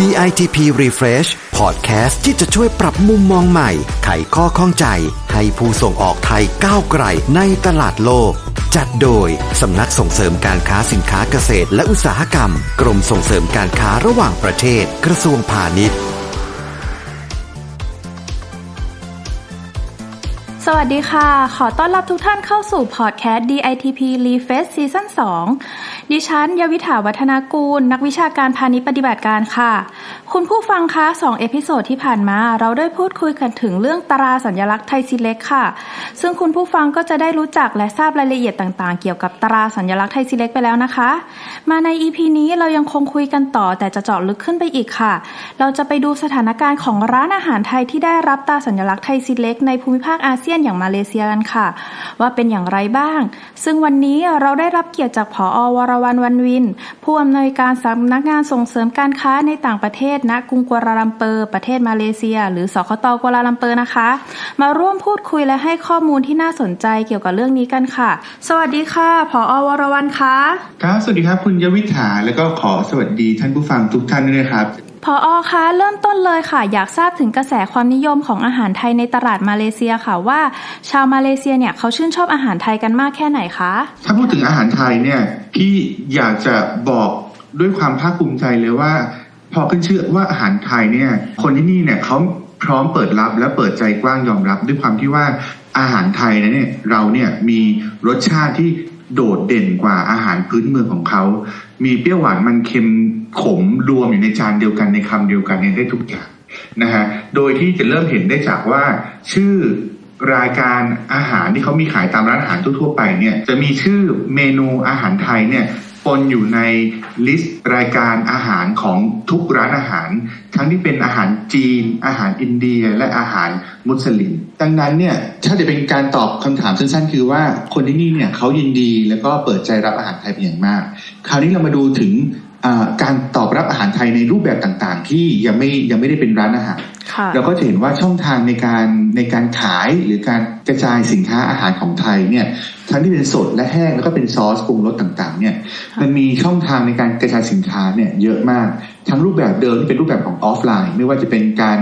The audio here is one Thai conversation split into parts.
DITP Refresh Podcast ที่จะช่วยปรับมุมมองใหม่ ไขข้อข้องใจ ให้ผู้ส่งออกไทยก้าวไกลในตลาดโลก จัดโดย สำนักส่งเสริมการค้าสินค้าเกษตรและอุตสาหกรรม กรมส่งเสริมการค้าระหว่างประเทศ กระทรวงพาณิชย์ สวัสดีค่ะ ขอต้อนรับทุกท่านเข้าสู่พอดแคสต์ DITP Refest Season 2 ดิฉันยวิถาวัฒนากูล นักวิชาการพาณิชย์ปฏิบัติการค่ะ คุณผู้ฟังคะ2เอพิโซดที่ผ่านมา เราได้พูดคุยกันถึงเรื่องตราสัญลักษณ์ไทยซีเล็กค่ะ ซึ่งคุณผู้ฟังก็จะได้รู้จักและทราบรายละเอียดต่างๆ เกี่ยวกับตราสัญลักษณ์ไทยซีเล็กไปแล้วนะคะ มาใน EP นี้เรายังคงคุยกันต่อแต่จะเจาะลึกขึ้นไปอีกค่ะ เราจะไปดูสถานการณ์ของร้านอาหารไทยที่ได้รับตราสัญลักษณ์ไทยซีเล็กในภูมิภาคอาเซียนอย่างมาเลเซียกันค่ะ ว่าเป็นอย่างไรบ้าง ซึ่งวันนี้เราได้รับเกียรติจากผอวรวันวันวิน ผู้อำนวยการสำนักงานส่งเสริมการค้าในต่างประเทศณกรุงกัวลาลัมเปอร์ประเทศมาเลเซีย หรือสคตกัวลาลัมเปอร์นะคะ มาร่วมพูดคุยและให้ข้อมูลที่น่าสนใจเกี่ยวกับเรื่องนี้กันค่ะ สวัสดีค่ะผอวรวันคะครับสวัสดีครับคุณยวิถาแล้วก็ขอสวัสดีท่านผู้ฟังทุกท่านด้วยนะครับ พออคะเริ่มต้นเลยค่ะ อยากทราบถึงกระแสความนิยมของอาหารไทยในตลาดมาเลเซียค่ะว่า ชาวมาเลเซียเนี่ยเขาชื่นชอบอาหารไทยกันมากแค่ไหนคะ ถ้าพูดถึงอาหารไทยเนี่ยพี่อยากจะบอกด้วยความภาคภูมิใจเลยว่า พอขึ้นชื่อว่าอาหารไทยเนี่ย คนที่นี่เนี่ยเขาพร้อมเปิดรับและเปิดใจกว้างยอมรับ ด้วยความที่ว่าอาหารไทยนะเนี่ยเราเนี่ยมีรสชาติที่โดดเด่นกว่าอาหารพื้นเมืองของเขา มีเปรี้ยวหวานมันเค็มขมรวมอยู่ในจานเดียวกันในคำเดียวกันเนี่ยได้ทุกอย่างนะฮะโดยที่จะเริ่มเห็นได้จากว่า ชื่อรายการอาหารที่เขามีขายตามร้านอาหารทั่วๆไปเนี่ยจะมีชื่อเมนูอาหารไทยเนี่ย ปนอยู่ในลิสต์รายการอาหารของทุกร้านอาหาร ทั้งที่เป็นอาหารจีน อาหารอินเดีย และอาหารมุสลิม ดังนั้นเนี่ยถ้าจะเป็นการตอบคำถามสั้นๆ คือว่าคนที่นี่เนี่ยเขายินดีแล้วก็เปิดใจรับอาหารไทยเป็นอย่างมาก คราวนี้เรามาดูถึงอ่าการตอบรับอาหารไทยในรูปแบบต่างๆ ที่ยังไม่ยังไม่ได้เป็นร้านอาหารค่ะเราก็จะเห็นว่าช่องทางในการในการขายหรือการกระจายสินค้าอาหารของไทยเนี่ย ทั้งที่เป็นสดและแห้งแล้วก็เป็นซอสปรุงรสต่างๆ เนี่ยค่ะมันมีช่องทางในการกระจายสินค้าเนี่ยเยอะมาก ทั้งรูปแบบเดิมที่เป็นรูปแบบของออฟไลน์ ไม่ว่าจะเป็นการ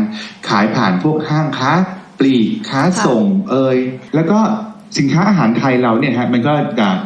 ขายผ่านพวกห้างค้าปลีกค้าส่งเอยแล้วก็สินค้าอาหารไทยเราเนี่ยฮะมันก็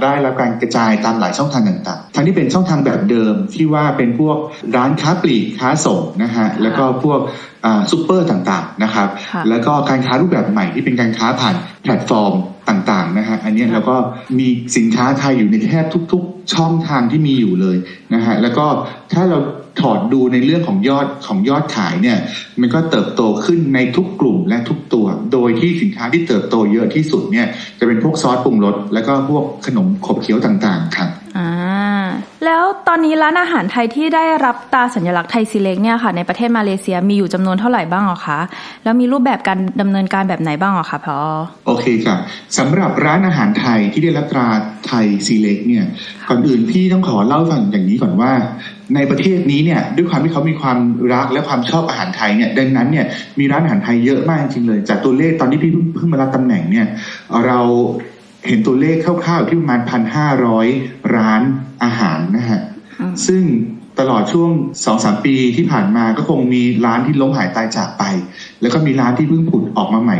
ได้รับการกระจายตามหลายช่องทางต่างๆ ทั้งที่เป็นช่องทางแบบเดิมที่ว่าเป็นพวกร้านค้าปลีกค้าส่งนะฮะแล้วก็พวกอ่าซูเปอร์ต่างๆนะครับค่ะแล้วก็การค้ารูปแบบใหม่ที่เป็นการค้าผ่านแพลตฟอร์ม ต่างๆนะฮะอันเนี้ยค่ะแล้วก็มีสินค้าไทยอยู่ในแทบทุก ๆ ช่องทางที่มีอยู่เลยนะฮะแล้วก็ถ้าเราถอดดูในเรื่องของยอดของยอดขายเนี่ย มันก็เติบโตขึ้นในทุกกลุ่มและทุกตัว โดยที่สินค้าที่เติบโตเยอะที่สุดเนี่ยจะเป็นพวกซอสปรุงรสแล้วก็พวกขนมขบเคี้ยวต่างๆครับอ่า แล้วตอนนี้ร้านอาหารไทยที่ได้รับตราสัญลักษณ์ไทยซีเล็กเนี่ยค่ะในประเทศมาเลเซียมีอยู่จำนวนเท่าไหร่บ้างหรอคะ แล้วมีรูปแบบการดำเนินการแบบไหนบ้างหรอคะพอโอเคค่ะสำหรับร้านอาหารไทยที่ได้รับตราไทยซีเล็กเนี่ยก่อนอื่นพี่ต้องขอเล่าฟังอย่างนี้ก่อนว่า ในประเทศนี้เนี่ยด้วยความที่เขามีความรักและความชอบอาหารไทยเนี่ยดังนั้นเนี่ยมีร้านอาหารไทยเยอะมากจริงเลย จากตัวเลขตอนที่พี่เพิ่งมารับตำแหน่งเนี่ยเรา เห็นตัวเลขคร่าวๆที่ประมาณพันห้าร้อยร้านอาหารนะฮะอืมซึ่งตลอดช่วงสองสามปีที่ผ่านมาก็คงมีร้านที่ล้มหายตายจากไป แล้วก็มีร้านที่เพิ่งผุดออกมาใหม่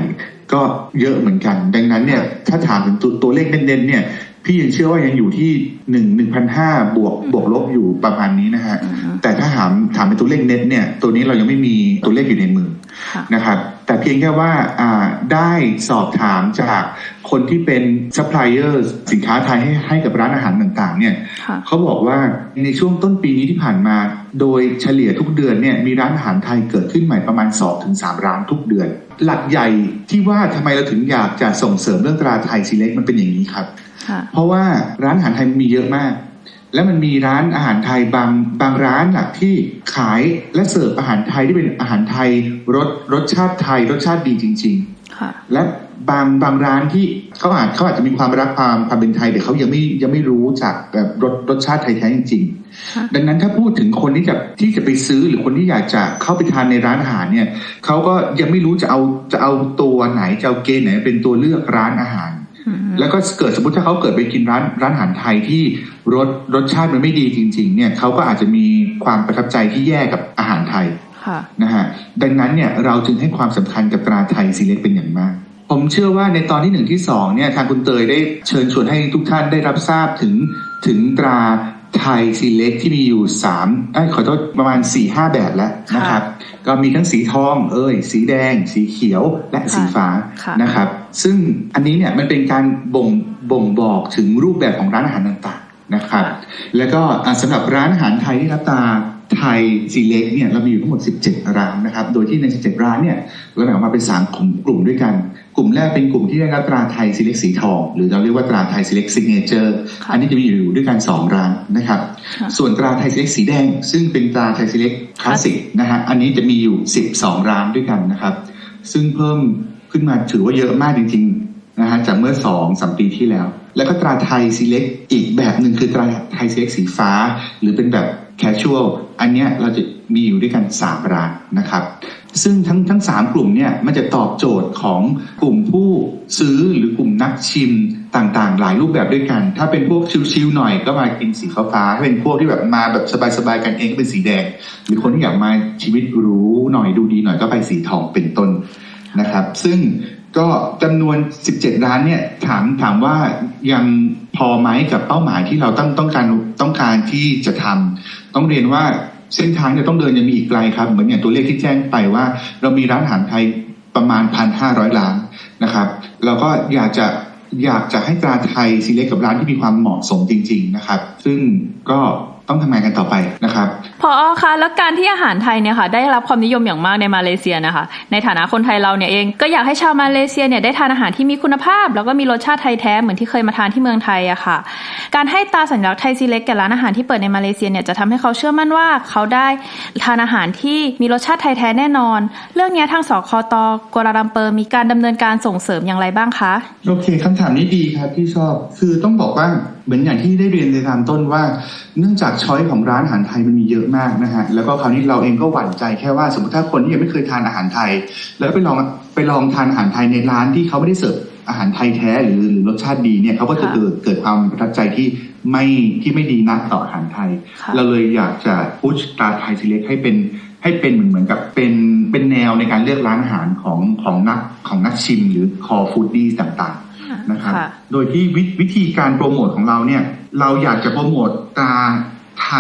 ก็เยอะเหมือนกัน ดังนั้นเนี่ยถ้าถามถึงตัวตัวเลขเน้นๆเนี่ย พี่ยังเชื่อว่ายังอยู่ที่หนึ่งหนึ่งพันห้าบวกบวกลบอยู่ประมาณนี้นะฮะอืมแต่ถ้าถามถามเป็นตัวเลขเน็ตเนี่ย ตัวนี้เรายังไม่มีตัวเลขอยู่ในมือค่ะนะครับ แต่เพียงแค่ว่าอ่าได้สอบถามจากคนที่เป็นซัพพลายเออร์สินค้าไทยให้ให้กับร้านอาหารต่างๆ เนี่ยค่ะเขาบอกว่าในช่วงต้นปีนี้ที่ผ่านมา โดยเฉลี่ยทุกเดือนเนี่ยมีร้านอาหารไทยเกิดขึ้นใหม่ประมาณ2-3ร้านทุกเดือน หลักใหญ่ที่ว่าทำไมเราถึงอยากจะส่งเสริมเรื่องตราไทยซีเล็กมันเป็นอย่างนี้ครับค่ะ เพราะว่าร้านอาหารไทยมีเยอะมาก และมันมีร้านอาหารไทยบางบางร้านน่ะที่ขายและเสิร์ฟอาหารไทยที่เป็นอาหารไทยรสรสชาติไทยรสชาติดีจริงๆค่ะและบางบางร้านที่เขาอาจเขาอาจจะมีความรักความความเป็นไทยแต่เขายังไม่ยังไม่รู้จากแบบรสรสชาติไทยแท้จริงค่ะๆดังนั้นถ้าพูดถึงคนที่จะที่จะไปซื้อหรือคนที่อยากจะเข้าไปทานในร้านอาหารเนี่ยเขาก็ยังไม่รู้จะเอาจะเอาตัวไหนจะเอาเกณฑ์ไหนเป็นตัวเลือกร้านอาหารอืม แล้วก็เกิดสมมติถ้าเขาเกิดไปกินร้านร้านอาหารไทยที่รสรสชาติมันไม่ดีจริง ๆ เนี่ยเขาก็อาจจะมีความประทับใจที่แย่กับอาหารไทยค่ะนะฮะดังนั้นเนี่ยเราจึงให้ความสำคัญกับตราไทยซีเล็กเป็นอย่างมาก ผมเชื่อว่าในตอนที่หนึ่งที่สองเนี่ยทางคุณเตยได้เชิญชวนให้ทุกท่านได้รับทราบถึงถึงตรา ไทยซีเล็กที่มีอยู่สามเอ้ยขอโทษประมาณ4ี่ห้าแบบแล้วนะครับ ก็มีทั้งสีทอง เอ้ย สีแดง สีเขียวและสีฟ้าค่ะนะครับ ซึ่งอันนี้เนี่ยมันเป็นการบ่งบ่งบอกถึงรูปแบบของร้านอาหารต่างๆนะครับ แล้วก็อะสำหรับร้านอาหารไทยที่รับตา ไทยซีเล็กเนี่ยเรามีอยู่ทั้งหมด 17 ร้านนะครับ โดยที่ใน 17 ร้านเนี่ยเราแบ่งออกมาเป็น 3 กลุ่มกลุ่มด้วยกัน กลุ่มแรกเป็นกลุ่มที่ได้รับตราไทยซีเล็กสีทอง หรือเราเรียกว่าตราไทยซีเล็กซิกเนเจอร์ค่ะอันนี้จะมีอยู่ด้วยกัน 2 ร้านนะครับค่ะส่วนตราไทยซีเล็กสีแดง ซึ่งเป็นตราไทยซีเล็กคลาสสิกนะฮะอันนี้จะมีอยู่ 12 ร้านด้วยกันนะครับ ซึ่งเพิ่มขึ้นมาถือว่าเยอะมากจริงๆนะฮะจากเมื่อ2อสปีที่แล้ว แล้วก็ตราไทยซีเล็กอีกแบบหนึ่งคือตราไทยซีเล็กสีฟ้า หรือเป็นแบบ แคชชวลอันเนี้ยเราจะมีอยู่ด้วยกัน 3 ร้านนะครับ ซึ่งทั้งทั้งสามกลุ่มเนี่ยมันจะตอบโจทย์ของกลุ่มผู้ซื้อหรือกลุ่มนักชิมต่างๆ หลายรูปแบบด้วยกัน ถ้าเป็นพวกชิลๆหน่อยก็มากินสีฟ้าถ้าเป็นพวกที่แบบมาแบบสบายๆกันเองก็เป็นสีแดง หรือคนที่อยากมาชีวิตหรูหน่อยดูดีหน่อยก็ไปสีทองเป็นต้นนะครับ ซึ่ง ก็จำนวน 17ร้านเนี่ยถามถามว่ายังพอไหมกับเป้าหมายที่เราต้องต้องการต้องการที่จะทำต้องเรียนว่าเส้นทางเนี่ยต้องเดินยังมีอีกไกลครับ เหมือนอย่างตัวเลขที่แจ้งไปว่า เรามีร้านอาหารไทยประมาณ 1,500ร้านนะครับเราก็อยากจะอยากจะให้ตราไทยซีเล็กกับร้านที่มีความเหมาะสมจริง ๆ นะครับ ซึ่งก็ ต้องทำงานกันต่อไปนะครับพอคะแล้วการที่อาหารไทยเนี่ยค่ะ ได้รับความนิยมอย่างมากในมาเลเซียนะคะ ในฐานะคนไทยเราเนี่ยเองก็อยากให้ชาวมาเลเซียเนี่ยได้ทานอาหารที่มีคุณภาพ แล้วก็มีรสชาติไทยแท้เหมือนที่เคยมาทานที่เมืองไทยอะค่ะ การให้ตราสัญลักษณ์ไทยซีเล็กแก่ร้านอาหารที่เปิดในมาเลเซียเนี่ยจะทำให้เขาเชื่อมั่นว่าเขาได้ทานอาหารที่มีรสชาติไทยแท้แน่นอน เรื่องเนี้ยทางสคตกัวลาลัมเปอร์มีการดำเนินการส่งเสริมอย่างไรบ้างคะโอเคคำถามนี้ดีครับที่ชอบคือต้องบอกว่าเหมือนอย่างที่ได้เรียนในตามต้นว่า เนื่องจากช้อยของร้านอาหารไทยมันมีเยอะมากนะฮะแล้วก็คราวนี้เราเองก็หวั่นใจแค่ว่าสมมติถ้าคนที่ยังไม่เคยทานอาหารไทย แล้วไปลองไปลองทานอาหารไทยในร้านที่เขาไม่ได้เสิร์ฟอาหารไทยแท้หรือหรือรสชาติดีเนี่ยเขาก็จะค่ะเกิดเกิดความประทับใจที่ไม่ที่ไม่ดีนักต่ออาหารไทยค่ะเราเลยอยากจะพุชตราไทยซีเล็กให้เป็นให้เป็นเหมือนเหมือนกับเป็นเป็นแนวในการเลือกร้านอาหารของของนักของนักชิมหรือคอฟูดดี้ต่างๆนะครับค่ะโดยที่วิวิธีการโปรโมทของเราเนี่ยเราอยากจะโปรโมทตราไท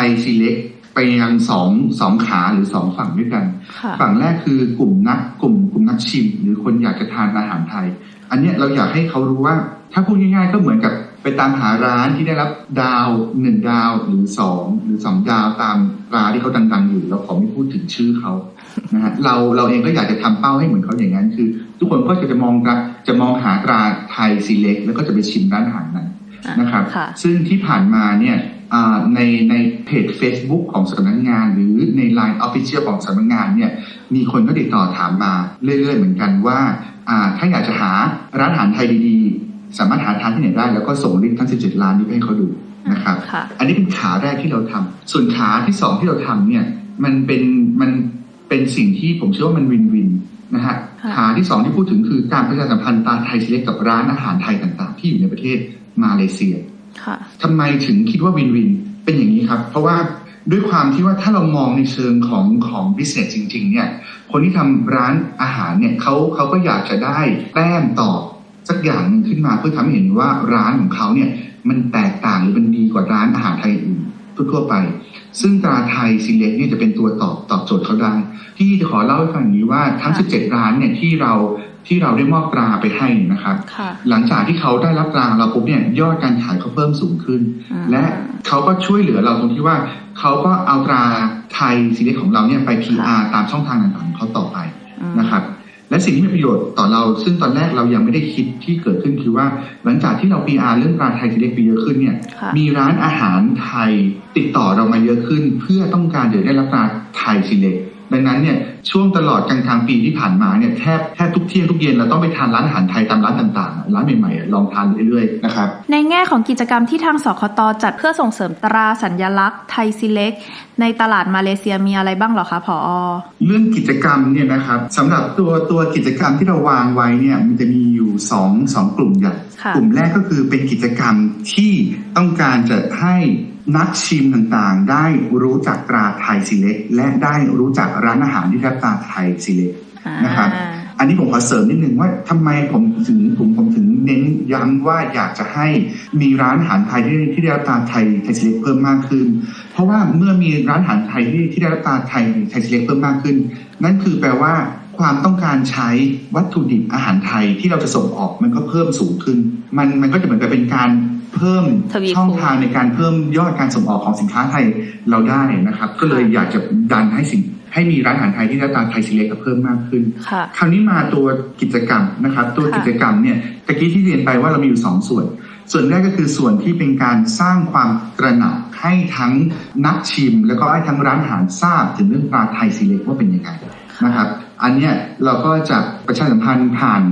ยซีเล็กไปยังสองสองขาหรือสองฝั่งด้วยกันค่ะฝั่งแรกคือกลุ่มนักกลุ่มกลุ่มนักชิม หรือคนอยากจะทานอาหารไทย อันเนี้ยเราอยากให้เขารู้ว่า ถ้าพูดง่ายๆก็เหมือนกับไปตามหาร้านที่ได้รับดาวหนึ่งดาวหรือสองหรือสองดาวตามร้านที่เขาดังๆอยู่เราขอไม่พูดถึงชื่อเขานะฮะเราเราเองก็อยากจะทำเป้าให้เหมือนเขาอย่างนั้นคือ ทุกคนก็จะจะมองตราจะมองหาตราไทยซีเล็กแล้วก็จะไปชิมร้านอาหารนั้นนะครับค่ะซึ่งที่ผ่านมาเนี่ยอ่า ในในเพจ Facebook ของสำนักงาน หรือใน Line Official ของสำนักงานเนี่ยมีคนก็ติดต่อถามมาเรื่อยๆ เหมือนกันว่าอ่าถ้าอยากจะหาร้านอาหารไทยดีๆ สามารถหาทานที่ไหนได้ แล้วก็ส่งลิงก์ทั้ง 17 ร้านนี้ไปให้เขาดูนะครับค่ะอันนี้เป็นขาแรกที่เราทำส่วนขาที่สองที่เราทำเนี่ยมันเป็นมันเป็นสิ่งที่ผมเชื่อว่ามันวินวินนะฮะค่ะขาที่สองที่พูดถึงคือการประชาสัมพันธ์ตาไทยซีเล็กกับร้านอาหารไทยต่างๆ ที่อยู่ในประเทศมาเลเซียค่ะ ทำไมถึงคิดว่าวินวินเป็นอย่างนี้ครับ เพราะว่าด้วยความที่ว่าถ้าเรามองในเชิงของของบิสเนสจริง ๆ เนี่ย คนที่ทำร้านอาหารเนี่ยเขาเขาก็อยากจะได้แต้มต่อสักอย่างหนึ่งขึ้นมาเพื่อทำให้เห็นว่าร้านของเขาเนี่ยมันแตกต่างหรือมันดีกว่าร้านอาหารไทยอื่น ทั่วๆไป ซึ่งตราไทยซีเล็กเนี่ยจะเป็นตัวตอบตอบโจทย์เขาได้ ที่จะขอเล่าให้ฟังอย่างนี้ว่าทั้ง 17 ร้านเนี่ยที่เราที่เราได้มอบตราไปให้นะครับค่ะหลังจากที่เขาได้รับตราเราปุ๊บเนี่ยยอดการขายเขาเพิ่มสูงขึ้นอืมและเขาก็ช่วยเหลือเราตรงที่ว่าเขาก็เอาตราไทยซีเรียของเราเนี่ยไป PR ตามช่องทางต่างๆของเขาต่อไปอืมนะครับ และสิ่งที่มีประโยชน์ต่อเรา ซึ่งตอนแรกเรายังไม่ได้คิดที่เกิดขึ้นคือว่า หลังจากที่เรา PR เรื่องตราไทยซีเรียไปเยอะขึ้นเนี่ยค่ะมีร้านอาหารไทยติดต่อเรามาเยอะขึ้น เพื่อต้องการเดี๋ยวได้รับตราไทยซีเล็ก ดังนั้นเนี่ยช่วงตลอดกลางกลางปีที่ผ่านมาเนี่ยแทบแทบทุกเที่ยงทุกเย็นเราต้องไปทานร้านอาหารไทยตามร้านต่างๆ ร้านใหม่ๆ ลองทานเรื่อยๆนะครับในแง่ของกิจกรรมที่ทางสคตจัดเพื่อส่งเสริมตราสัญญลักษณ์ไทยซีเล็กในตลาดมาเลเซียมีอะไรบ้างเหรอคะผอเรื่องกิจกรรมเนี่ยนะครับสำหรับตัวตัวกิจกรรมที่เราวางไว้เนี่ยมันจะมีอยู่สองสองกลุ่มใหญ่ค่ะกลุ่มแรกก็คือเป็นกิจกรรมที่ต้องการจะให้ นักชิมต่างๆ ได้รู้จักตราไทยซีเล็กและได้รู้จักร้านอาหารที่ได้รับตราไทยซีเล็กนะครับอ่าอันนี้ผมขอเสริมนิดนึงว่าทำไมผมถึงผมผมถึงเน้นย้ำว่าอยากจะให้มีร้านอาหารไทยที่ที่ได้รับตราไทยไทยซีเล็กเพิ่มมากขึ้น เพราะว่าเมื่อมีร้านอาหารไทยที่ที่ได้รับตราไทยไทยซีเล็กเพิ่มมากขึ้น นั่นคือแปลว่า ความต้องการใช้วัตถุดิบอาหารไทยที่เราจะส่งออกมันก็เพิ่มสูงขึ้น มันมันก็จะเหมือนกับเป็นการเพิ่มทวีคูณช่องทางในการเพิ่มยอดการส่งออกของสินค้าไทยเราได้นะครับ ก็เลยอยากจะดันให้สิ่งให้มีร้านอาหารไทยที่ได้รับตราไทยซีเล็กเพิ่มมากขึ้นค่ะคราวนี้มาตัวกิจกรรมนะครับ ตัวค่ะกิจกรรมเนี่ยตะกี้ที่เรียนไปว่าเรามีอยู่สองส่วน ส่วนแรกก็คือส่วนที่เป็นการสร้างความตระหนักให้ทั้งนักชิม แล้วก็ให้ทั้งร้านอาหารทราบถึงเรื่องปลาไทยซีเล็กว่าเป็นยังไงนะครับ อันเนี้ยเราก็จะประชาสัมพันธ์ผ่าน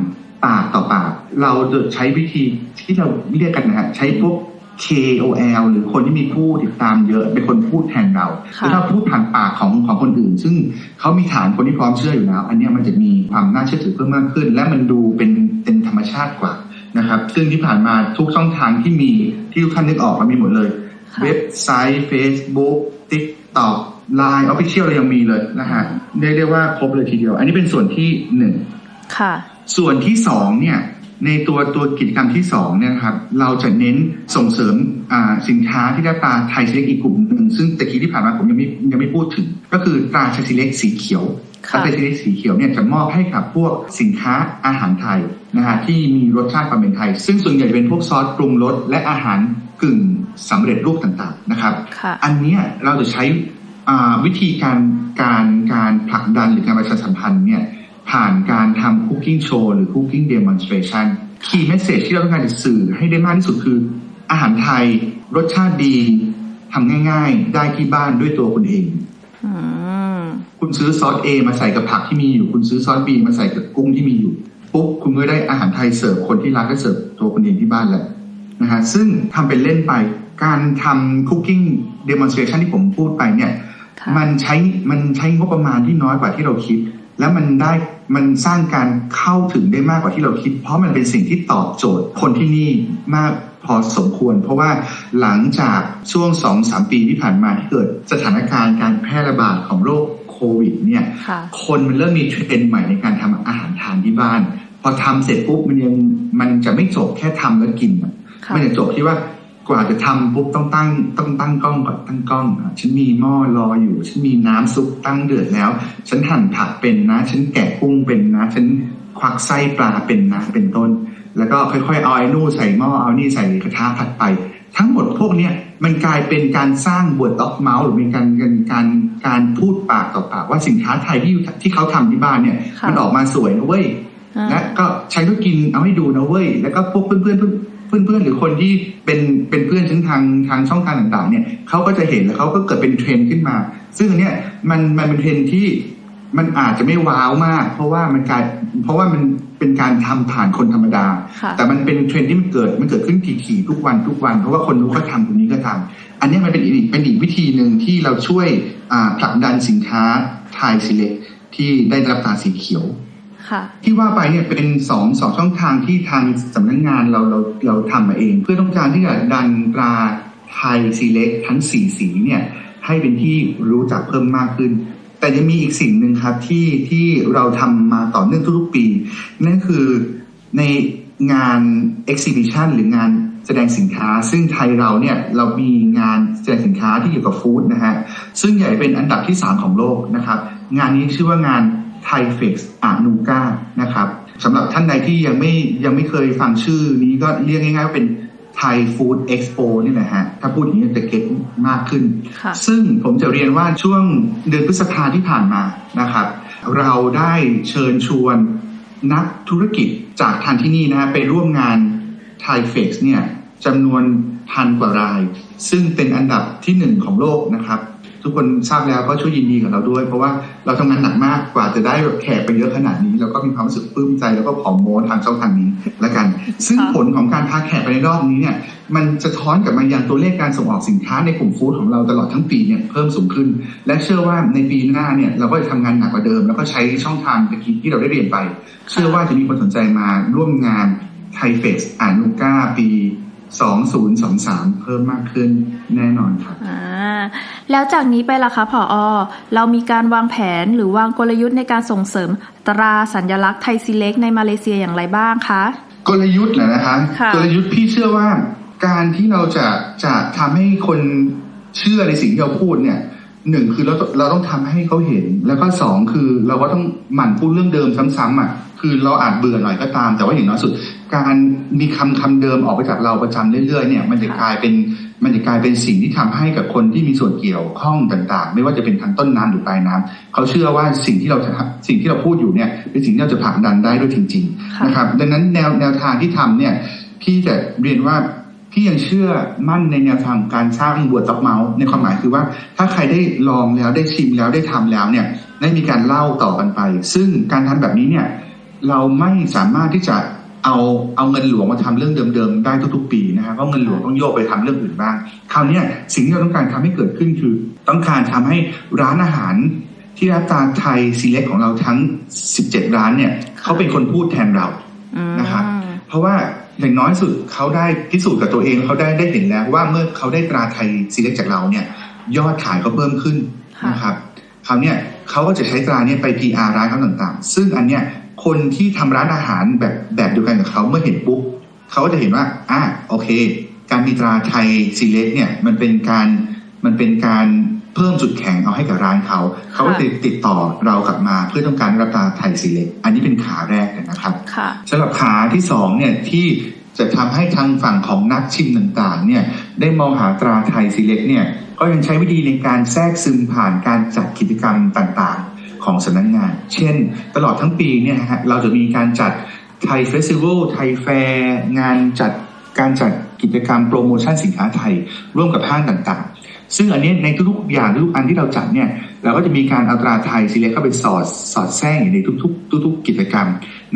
ปากต่อปาก เราจะใช้วิธีที่เราเรียกกันนะฮะใช้พวก KOL หรือคนที่มีผู้ติดตามเยอะเป็นคนพูดแทนเราค่ะแล้วถ้าพูดผ่านปากของของคนอื่น ซึ่งเขามีฐานคนที่พร้อมเชื่ออยู่แล้ว อันเนี้ยมันจะมีความน่าเชื่อถือเพิ่มมากขึ้น และมันดูเป็นเป็นธรรมชาติกว่านะครับซึ่งที่ผ่านมาทุกช่องทางที่มีที่ทุกท่านนึกออกเรามีหมดเลยค่ะเว็บไซต์ Facebook TikTok Line Official เรายังมีเลยนะฮะเรียกได้ว่าครบเลยทีเดียว อันนี้เป็นส่วนที่หนึ่งค่ะ ส่วนที่สองเนี่ยในตัวตัวกิจกรรมที่สองเนี่ยนะครับเราจะเน้นส่งเสริมอ่าสินค้าที่ได้ตราไทยซีเล็กอีกกลุ่มหนึ่งซึ่งตะกี้ที่ผ่านมาผมยังไม่ยังไม่พูดถึง ก็คือตราไทยซีเล็กสีเขียวตค่ะราไทยซีเล็กสีเขียวเนี่ยจะมอบให้กับพวกสินค้าอาหารไทยนะฮะที่มีรสชาติความเป็นไทย ซึ่งส่วนใหญ่จะเป็นพวกซอสปรุงรสและอาหารกึ่งสำเร็จรูปต่างๆนะครับค่ะอันเนี้ยเราจะใช้อ่า วิธีการการการผลักดันหรือการประชาสัมพันธ์เนี่ยผ่านการทำ cooking show หรือ cooking demonstration key message ที่เราต้องการจะสื่อให้ได้มากที่สุดคือ อาหารไทยรสชาติดีทำง่ายๆ ได้ที่บ้านด้วยตัวคุณเองอืมคุณซื้อซอส A มาใส่กับผักที่มีอยู่ คุณซื้อซอส B มาใส่กับกุ้งที่มีอยู่ปุ๊บคุณก็ได้อาหารไทยเสิร์ฟคนที่ร้านก็เสิร์ฟตัวคุณเองที่บ้านแหละนะฮะซึ่งทำเป็นเล่นไปการทำ cooking demonstration ที่ผมพูดไปเนี่ยค่ะ มันใช้มันใช้งบประมาณที่น้อยกว่าที่เราคิด แล้วมันได้มันสร้างการเข้าถึงได้มากกว่าที่เราคิด เพราะมันเป็นสิ่งที่ตอบโจทย์คนที่นี่มากพอสมควร เพราะว่าหลังจากช่วงสองสามปีที่ผ่านมาที่เกิดสถานการณ์การแพร่ระบาดของโรคโควิดเนี่ยค่ะคนมันเริ่มมีเทรนด์ใหม่ในการทำอาหารทานที่บ้าน พอทำเสร็จปุ๊บมันยังมันจะไม่จบแค่ทำแล้วกินอะค่ะมันจะจบที่ว่า กว่าจะทำปุ๊บต้องตั้งต้องตั้งกล้องก่อนตั้งกล้องอะฉันมีหม้อรออยู่ ฉันมีน้ำซุปตั้งเดือดแล้ว ฉันหั่นผักเป็นนะ ฉันแกะกุ้งเป็นนะ ฉันควักไส้ปลาเป็นนะเป็นต้น แล้วก็ค่อยๆเอาไอ้นู่นใส่หม้อเอานี่ใส่กระทะผัดไป ทั้งหมดพวกเนี้ยมันกลายเป็นการสร้างบวดด็อกเมาส์หรือเป็นการการการการพูดปากต่อปากว่าสินค้าไทยที่ที่เขาทำที่บ้านเนี่ยค่ะมันออกมาสวยนะเว้ยอ่าและก็ใช้ก็กินเอาให้ดูนะเว้ยแล้วก็พวกเพื่อนเพื่อน เพื่อนเพื่อนเพื่อนหรือคนที่เป็นเป็นเพื่อนทั้งทางทางช่องทางต่างๆเนี่ยเขาก็จะเห็นแล้วเขาก็เกิดเป็นเทรนด์ขึ้นมา ซึ่งอันเนี้ยมันมันเป็นเทรนด์ที่มันอาจจะไม่ว้าวมาก เพราะว่ามันกลายเพราะว่ามันเป็นการทำผ่านคนธรรมดาค่ะแต่มันเป็นเทรนด์ที่มันเกิดมันเกิดขึ้นถี่ๆทุกวันทุกวัน เพราะว่าคนรู้ก็ทำคนนี้ก็ทำอันเนี้ยมันเป็นอีกเป็นอีกวิธีหนึ่งที่เราช่วยอ่าผลักดันสินค้าไทยซีเล็กที่ได้รับตราสีเขียวค่ะ ที่ว่าไปเนี่ยเป็นสองสองช่องทางที่ทางสำนักงานเราเราเราทำมาเอง เพื่อต้องการที่จะดันตราไทยซีเล็กทั้งสี่สีเนี่ยให้เป็นที่รู้จักเพิ่มมากขึ้น แต่ยังมีอีกสิ่งหนึ่งครับที่ที่เราทำมาต่อเนื่องทุกๆปี นั่นคือในงาน exhibition หรืองานแสดงสินค้า ซึ่งไทยเราเนี่ยเรามีงานแสดงสินค้าที่เกี่ยวกับฟู้ดนะฮะซึ่งใหญ่เป็นอันดับที่ 3 ของโลกนะครับงานนี้ชื่อว่างาน ไทเฟกซ์อานูกานะครับสำหรับท่านใดที่ยังไม่ยังไม่เคยฟังชื่อนี้ก็เรียกง่ายๆว่าเป็นไทยฟู้ดเอ็กซ์โปนี่แหละฮะ ถ้าพูดอย่างนี้จะเก็ตมากขึ้นค่ะซึ่งผมจะเรียนว่าช่วงเดือนพฤษภาที่ผ่านมานะครับ เราได้เชิญชวนนักธุรกิจจากทางที่นี่นะฮะไปร่วมงานไทเฟกซ์เนี่ยจำนวนพันกว่าราย ซึ่งเป็นอันดับที่หนึ่งของโลกนะครับ ทุกคนทราบแล้วก็ช่วยยินดีกับเราด้วย เพราะว่าเราทำงานหนักมากกว่าจะได้แบบแขกไปเยอะขนาดนี้เราก็มีความรู้สึกปลื้มใจแล้วก็ผอมโม้ทางช่องทางนี้ละกัน ซึ่งผลของการพาแขกไปในรอบนี้เนี่ยมันจะท้อนกลับมายังตัวเลขการส่งออกสินค้าในกลุ่มฟู้ดของเราตลอดทั้งปีเนี่ยเพิ่มสูงขึ้น และเชื่อว่าในปีหน้าเนี่ยเราก็จะทำงานหนักกว่าเดิม แล้วก็ใช้ช่องทางตะกี้ที่เราได้เรียนไป เชื่อว่าจะมีคนสนใจมาร่วมงานไทเฟสอ่านลูก้าปี 2023 เพิ่มมากขึ้นแน่นอนครับอ่าแล้วจากนี้ไปล่ะคะผออเรามีการวางแผนหรือวางกลยุทธ์ในการส่งเสริมตราสัญลักษณ์ไทยซีเล็กในมาเลเซียอย่างไรบ้างคะ กลยุทธ์เหรอนะคะค่ะกลยุทธ์พี่เชื่อว่าการที่เราจะจะทำให้คนเชื่อในสิ่งที่เราพูดเนี่ย หนึ่งคือเราเราต้องทำให้เขาเห็น แล้วก็สองคือเราก็ต้องหมั่นพูดเรื่องเดิมซ้ำๆอะคือเราอาจเบื่อหน่อยก็ตาม แต่ว่าอย่างน้อยสุด การมีคำคำเดิมออกไปจากเราประจำเรื่อยๆเนี่ยมันจะกลายเป็นมันจะกลายเป็นสิ่งที่ทำให้กับคนที่มีส่วนเกี่ยวข้องต่าง ๆ ไม่ว่าจะเป็นทางต้นน้ำหรือปลายน้ำเขาเชื่อว่าสิ่งที่เราจะสิ่งที่เราพูดอยู่เนี่ยเป็นสิ่งที่เราจะผลักดันได้ด้วยจริง ๆ นะครับ ดังนั้นแนวแนวทางที่ทำเนี่ยพี่จะเรียนว่า พี่ยังเชื่อมั่นในแนวทางการสร้างบวดต็อกเมาส์ในความหมายคือว่า ถ้าใครได้ลองแล้วได้ชิมแล้วได้ทำแล้วเนี่ยได้มีการเล่าต่อกันไป ซึ่งการทำแบบนี้เนี่ยเราไม่สามารถที่จะเอาเอาเงินหลวงมาทำเรื่องเดิมๆได้ทุกๆปีนะครับเพราะเงินหลวงต้องโยกไปทำเรื่องอื่นบ้าง คราวเนี้ยสิ่งที่เราต้องการทำให้เกิดขึ้นคือ ต้องการทำให้ร้านอาหารที่รับตาไทยซีเล็กของเราทั้ง 17 ร้านเนี่ยเขาเป็นคนพูดแทนเราอืมนะครับเพราะว่า อย่างน้อยสุดเขาได้พิสูจน์กับตัวเองเขาได้ได้เห็นแล้วว่าเมื่อเขาได้ตราไทยซีเล็กจากเราเนี่ย ยอดขายเขาเพิ่มขึ้นค่ะนะครับคราวเนี้ยเขาก็จะใช้ตราเนี่ยไป PR ร้านเขาต่างๆ ซึ่งอันเนี้ยคนที่ทำร้านอาหารแบบแบบเดียวกันกับเขาเมื่อเห็นปุ๊บเขาก็จะเห็นว่าอะโอเค การมีตราไทยซีเล็กเนี่ยมันเป็นการมันเป็นการ เพิ่มจุดแข็งเอาให้กับร้านเขา เขาก็จะติดต่อเรากลับมาเพื่อต้องการรับตราไทยซีเล็ก อันนี้เป็นขาแรกนะครับค่ะสำหรับขาที่สองเนี่ยที่จะทำให้ทางฝั่งของนักชิมต่างๆเนี่ยได้มองหาตราไทยซีเล็กเนี่ยก็ยังใช้วิธีในการแทรกซึมผ่านการจัดกิจกรรมต่างๆ ของสำนักงาน เช่น ตลอดทั้งปีเนี่ยนะฮะเราจะมีการจัดไทยเฟสติวัลไทยแฟร์งานจัดการจัดกิจกรรมโปรโมชั่นสินค้าไทย ร่วมกับห้างต่างๆ ซึ่งอันนี้ในทุกๆอย่างทุกๆอันที่เราจัดเนี่ยเราก็จะมีการเอาตราไทยซีเล็กเข้าไปสอดสอดแทรกอยู่ในทุกๆ ทุก ๆ กิจกรรม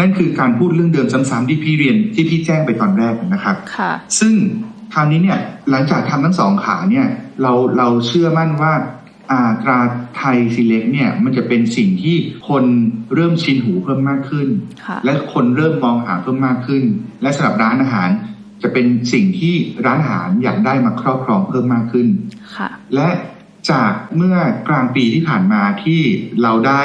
นั่นคือการพูดเรื่องเดิมซ้ำๆที่พี่เรียนที่พี่แจ้งไปตอนแรกนะครับค่ะซึ่งคราวนี้เนี่ยหลังจากทำทั้งสองขาเนี่ยเราเราเชื่อมั่นว่าอาตราไทยซีเล็กเนี่ยมันจะเป็นสิ่งที่คนเริ่มชินหูเพิ่มมากขึ้นค่ะและคนเริ่มมองหาเพิ่มมากขึ้น และสำหรับร้านอาหารจะเป็นสิ่งที่ร้านอาหารอยากได้มาครอบครองเพิ่มมากขึ้นค่ะ และจากเมื่อกลางปีที่ผ่านมาที่เราได้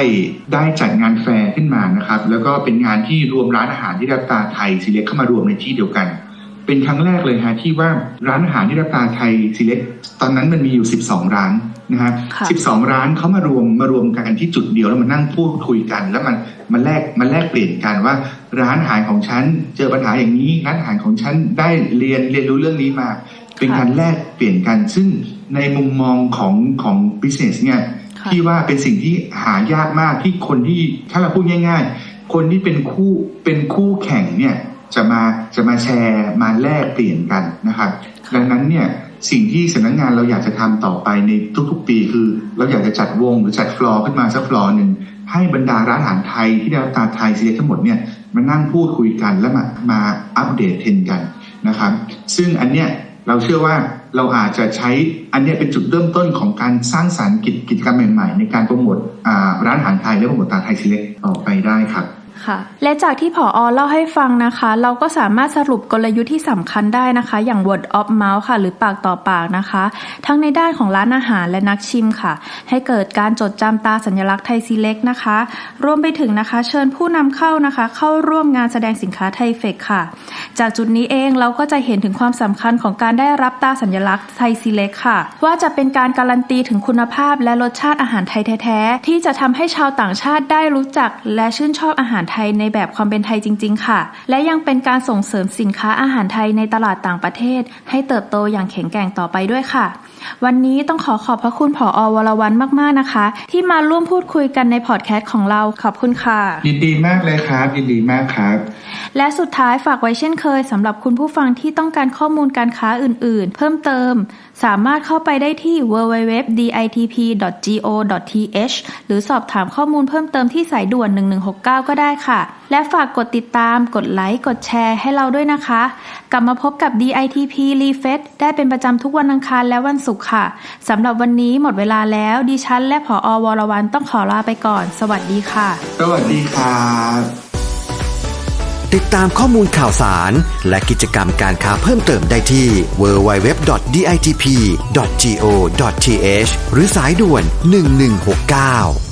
ได้จัดงานแฟร์ขึ้นมานะครับ แล้วก็เป็นงานที่รวมร้านอาหารที่รับตาไทยซีเล็กเข้ามารวมในที่เดียวกัน เป็นครั้งแรกเลยฮะที่ว่าร้านอาหารที่รับตาไทยซีเล็กตอนนั้นมันมีอยู่ 12 ร้านนะฮะค่ะ12ร้านเขามารวมมารวมกันที่จุดเดียวแล้วมานั่งพูดคุยกัน แล้วมันมาแลกมาแลกเปลี่ยนกันว่า ร้านอาหารของฉันเจอปัญหาอย่างนี้ร้านอาหารของฉันได้เรียนเรียนรู้เรื่องนี้มา เป็นการแลกเปลี่ยนกัน ซึ่งในมุมมองของของ business เนี่ยค่ะพี่ว่าเป็นสิ่งที่หายากมากที่คนที่ถ้าเราพูดง่าย ๆ คนที่เป็นคู่เป็นคู่แข่งเนี่ยจะมาจะมาแชร์มาแลกเปลี่ยนกันนะครับ ดังนั้นเนี่ยสิ่งที่สำนักงานเราอยากจะทำต่อไปในทุกๆ ปี คือ เราอยากจะจัดวงหรือจัดฟลอร์ขึ้นมาสักฟลอร์หนึ่งให้บรรดาร้านอาหารไทยที่ได้รับตาไทยซีเล็กทั้งหมดเนี่ยมานั่งพูดคุยกันแล้วมามาอัปเดตเทรนด์กันนะครับ ซึ่งอันเนี้ย เราเชื่อว่าเราอาจจะใช้อันนี้เป็นจุดเริ่มต้นของการสร้างสรรค์กิจกรรมใหม่ๆ ในการโปรโมทร้านอาหารไทยและโปรโมทตาไทยซีเล็กต่อไปได้ครับ ค่ะ และจากที่ผออเล่าให้ฟังนะคะ เราก็สามารถสรุปกลยุทธ์ที่สำคัญได้นะคะ อย่าง word of mouth ค่ะ หรือปากต่อปากนะคะ ทั้งในด้านของร้านอาหารและนักชิมค่ะ ให้เกิดการจดจำตาสัญลักษณ์ไทยซีเล็กนะคะ รวมไปถึงนะคะ เชิญผู้นำเข้านะคะ เข้าร่วมงานแสดงสินค้าไทยเฟกค่ะ จากจุดนี้เองเราก็จะเห็นถึงความสำคัญของการได้รับตาสัญลักษณ์ไทยซีเล็กค่ะ ว่าจะเป็นการการันตีถึงคุณภาพและรสชาติอาหารไทยแท้ๆที่จะทำให้ชาวต่างชาติได้รู้จักและชื่นชอบอาหารไทยในแบบความเป็นไทยจริง ๆ ค่ะ และยังเป็นการส่งเสริมสินค้าอาหารไทยในตลาดต่างประเทศ ให้เติบโตอย่างแข็งแกร่งต่อไปด้วยค่ะวันนี้ต้องขอขอบพระคุณผออวรวันมากๆนะคะ ที่มาร่วมพูดคุยกันในพอดแคสต์ของเราขอบคุณค่ะยินดีมากเลยครับยินดีมากครับ และสุดท้ายฝากไว้เช่นเคยสำหรับคุณผู้ฟังที่ต้องการข้อมูลการค้าอื่นๆ เพิ่มเติม สามารถเข้าไปได้ที่ www.ditp.go.th หรือสอบถามข้อมูลเพิ่มเติมที่สายด่วน 1169 ก็ได้ค่ะ และฝากกดติดตาม กดไลค์ กดแชร์ให้เราด้วยนะคะ กลับมาพบกับ DITP r e f e t ได้เป็นประจำทุกวันอังคารและวันศุกร์ค่ะสำหรับวันนี้หมดเวลาแล้วดิฉันและผออวรวันต้องขอลาไปก่อน สวัสดีค่ะ สวัสดีครับติดตามข้อมูลข่าวสาร และกิจกรรมการค้าเพิ่มเติมได้ที่ www.ditp.go.th หรือสายด่วน 1169